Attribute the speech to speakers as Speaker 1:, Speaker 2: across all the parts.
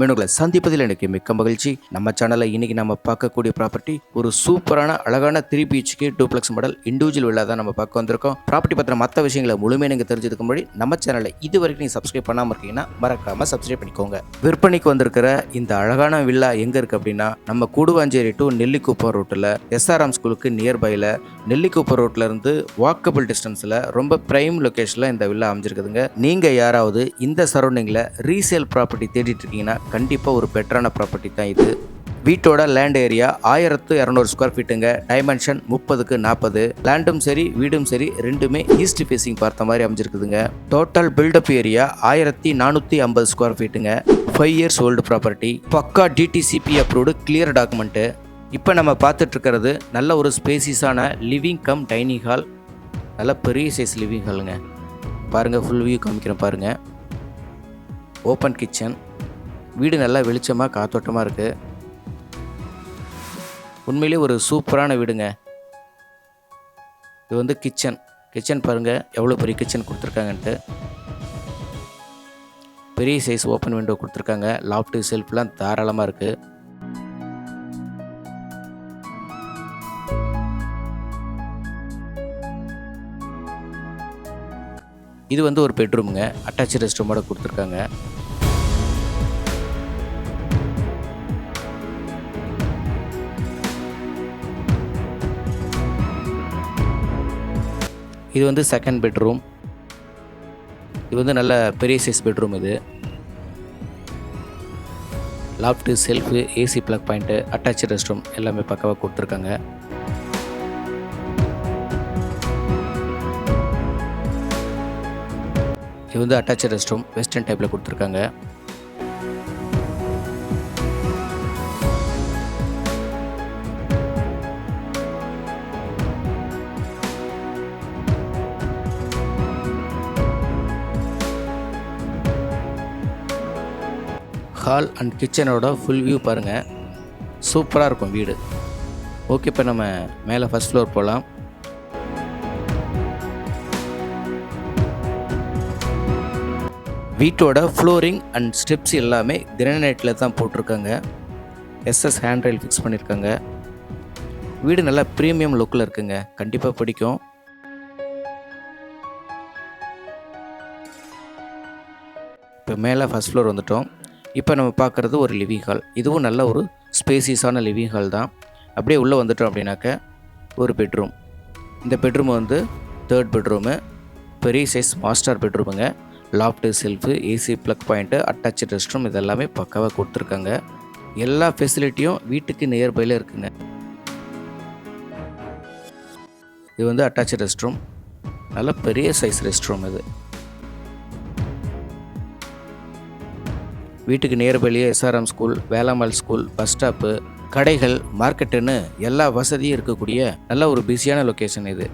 Speaker 1: மீனுங்களை சந்திப்பதில் எனக்கு மிக்க மகிழ்ச்சி. நம்ம சேனலில் இன்னைக்கு நம்ம பார்க்கக்கூடிய ப்ராப்பர்ட்டி ஒரு சூப்பரான அழகான three BHK duplex model individual villa தான் நம்ம பார்க்க வந்திருக்கோம். ப்ராப்பர்ட்டி பற்றின மற்ற விஷயங்களை முழுமையாக நீங்கள் தெரிஞ்சதுக்கு முன்னாடி நம்ம சேனலை இது வரைக்கும் நீங்கள் சப்ஸ்கிரைப் பண்ணாமல் இருக்கீங்கன்னா மறக்காமல் சப்ஸ்கிரைப் பண்ணிக்கோங்க. விற்பனைக்கு வந்திருக்கிற இந்த அழகான வில்லா எங்கே இருக்குது அப்படின்னா நம்ம கூடுவாஞ்சேரி டு நெல்லிக்குப்பம் ரோட்டில் எஸ்ஆர்எம் ஸ்கூலுக்கு நியர்பையில் நெல்லிக்குப்பம் ரோட்டிலேருந்து இருந்து வாக்கபிள் டிஸ்டன்ஸில் ரொம்ப ப்ரைம் லொக்கேஷனில் இந்த வில்லா அமைஞ்சிருக்குதுங்க. நீங்கள் யாராவது இந்த சரௌண்டிங்கில் ரீசேல் ப்ராப்பர்ட்டி தேடிட்டு இருக்கீங்கன்னா கண்டிப்பாக ஒரு பெட்டரான ப்ராப்பர்ட்டி தான் இது. வீட்டோட லேண்ட் ஏரியா ஆயிரத்து இரநூறு ஸ்கொயர் ஃபீட்டுங்க டைமென்ஷன் முப்பதுக்கு நாற்பது லேண்டும் சரி வீடும் சரி ரெண்டுமே ஈஸ்ட் ஃபேஸிங் பார்த்த மாதிரி அமைஞ்சிருக்குதுங்க. டோட்டல் பில்டப் ஏரியா ஆயிரத்தி நானூற்றி ஐம்பது ஸ்கொயர் ஃபீட்டுங்க ஃபைவ் இயர்ஸ் ஓல்டு ப்ராப்பர்ட்டி பக்கா டிடிசிபி அப்ரூவ்டு கிளியர் டாக்குமெண்ட்டு இப்போ நம்ம பார்த்துட்ருக்கிறது நல்ல ஒரு ஸ்பேசிஸான லிவிங் கம் டைனிங் ஹால் நல்ல பெரிய சைஸ் லிவிங் ஹாலுங்க பாருங்கள் ஃபுல் வியூ காமிக்கிறேன் பாருங்கள் ஓப்பன் கிச்சன் வீடு நல்லா வெளிச்சமாக காத்தோட்டமாக இருக்குது உண்மையிலே ஒரு சூப்பரான வீடுங்க. இது வந்து கிச்சன். கிச்சன் பாருங்கள் எவ்வளோ பெரிய கிச்சன் கொடுத்துருக்காங்கன்ட்டு. பெரிய சைஸ் ஓப்பன் விண்டோ கொடுத்துருக்காங்க. லாஃப்ட்டு செல்ஃப்லாம் தாராளமாக இருக்குது இது வந்து ஒரு பெட்ரூமுங்க. அட்டாச் ரெஸ்ட் ரூமோட கொடுத்துருக்காங்க. இது வந்து செகண்ட் பெட்ரூம் இது வந்து நல்ல பெரிய சைஸ் பெட்ரூம் இது. Loft shelf AC plug point attach rest room எல்லாமே பக்கவாக கொடுத்துருக்காங்க. இது வந்து அட்டாச் ரெஸ்ட் ரூம் வெஸ்டர்ன் டைப்பில் கொடுத்துருக்காங்க. ஹால் அண்ட் கிச்சனோட ஃபுல் வியூ பாருங்கள் சூப்பராக இருக்கும் வீடு. ஓகே இப்போ நம்ம மேலே ஃபஸ்ட் ஃப்ளோர் போகலாம் வீட்டோட ஃப்ளோரிங் அண்ட் ஸ்டெப்ஸ் எல்லாமே கிரானைட்டில் தான் போட்டிருக்காங்க. எஸ்எஸ் ஹேண்ட் ரயில் ஃபிக்ஸ் பண்ணியிருக்காங்க வீடு நல்லா ப்ரீமியம் லுக்கில் இருக்குங்க. கண்டிப்பாக பிடிக்கும். இப்போ மேலே ஃபஸ்ட் ஃப்ளோர் வந்துட்டோம். இப்போ நம்ம பார்க்குறது ஒரு லிவிங் ஹால் இதுவும் நல்ல ஒரு ஸ்பேசியஸான லிவிங் ஹால் தான். அப்படியே உள்ளே வந்துட்டோம் அப்படின்னாக்க ஒரு பெட்ரூம் இந்த பெட்ரூம் வந்து தேர்ட் பெட்ரூமு பெரிய size master பெட்ரூமுங்க loft shelf AC plug point attach rest room இதெல்லாமே பக்காவாக கொடுத்துருக்காங்க. எல்லா ஃபெசிலிட்டியும் வீட்டுக்கு நியர்பையில் இருக்குங்க. இது வந்து அட்டாச் ரெஸ்ட் ரூம் நல்ல பெரிய சைஸ் ரெஸ்ட் ரூம் இது. வீட்டுக்கு நியர்பைலேயே எஸ்ஆர்எம் ஸ்கூல் வேளாமல் ஸ்கூல் பஸ் ஸ்டாப்பு கடைகள் மார்க்கெட்டுன்னு எல்லா வசதியும் இருக்கக்கூடிய நல்ல ஒரு பிஸியான லொக்கேஷன் இது.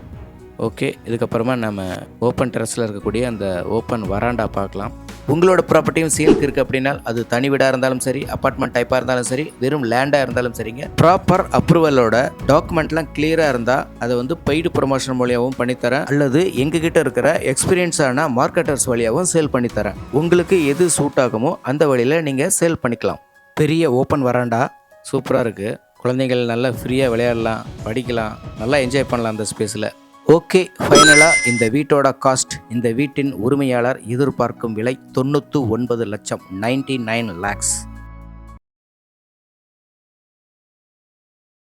Speaker 1: ஓகே இதுக்கப்புறமா நம்ம ஓப்பன் டெரஸில் இருக்கக்கூடிய அந்த ஓப்பன் வராண்டா பார்க்கலாம். உங்களோட ப்ராப்பர்ட்டியும் சேலுக்கு இருக்குது அப்படின்னா அது தனி வீடாக இருந்தாலும் சரி அப்பார்ட்மெண்ட் டைப்பாக இருந்தாலும் சரி வெறும் லேண்டாக இருந்தாலும் சரிங்க. ப்ராப்பர் அப்ரூவலோட டாக்குமெண்ட்லாம் கிளியராக இருந்தால் அதை வந்து பெய்டு ப்ரொமோஷன் மூலியாகவும் பண்ணித்தரேன். அல்லது எங்ககிட்ட இருக்கிற எக்ஸ்பீரியன்ஸான மார்க்கெட்டர்ஸ் வழியாகவும் சேல் பண்ணித்தரேன். உங்களுக்கு எது சூட் ஆகுமோ அந்த வழியில் நீங்கள் சேல் பண்ணிக்கலாம். பெரிய ஓப்பன் வராண்டா? சூப்பராக இருக்குது குழந்தைகள் நல்லா ஃப்ரீயாக விளையாடலாம் படிக்கலாம் நல்லா என்ஜாய் பண்ணலாம் அந்த ஸ்பேஸில் ஓகே ஃபைனலாக இந்த வீட்டோட காஸ்ட் இந்த வீட்டின் உரிமையாளர் எதிர்பார்க்கும் விலை தொண்ணூற்று ஒன்பது லட்சம் நைன்டி நைன் லேக்ஸ்.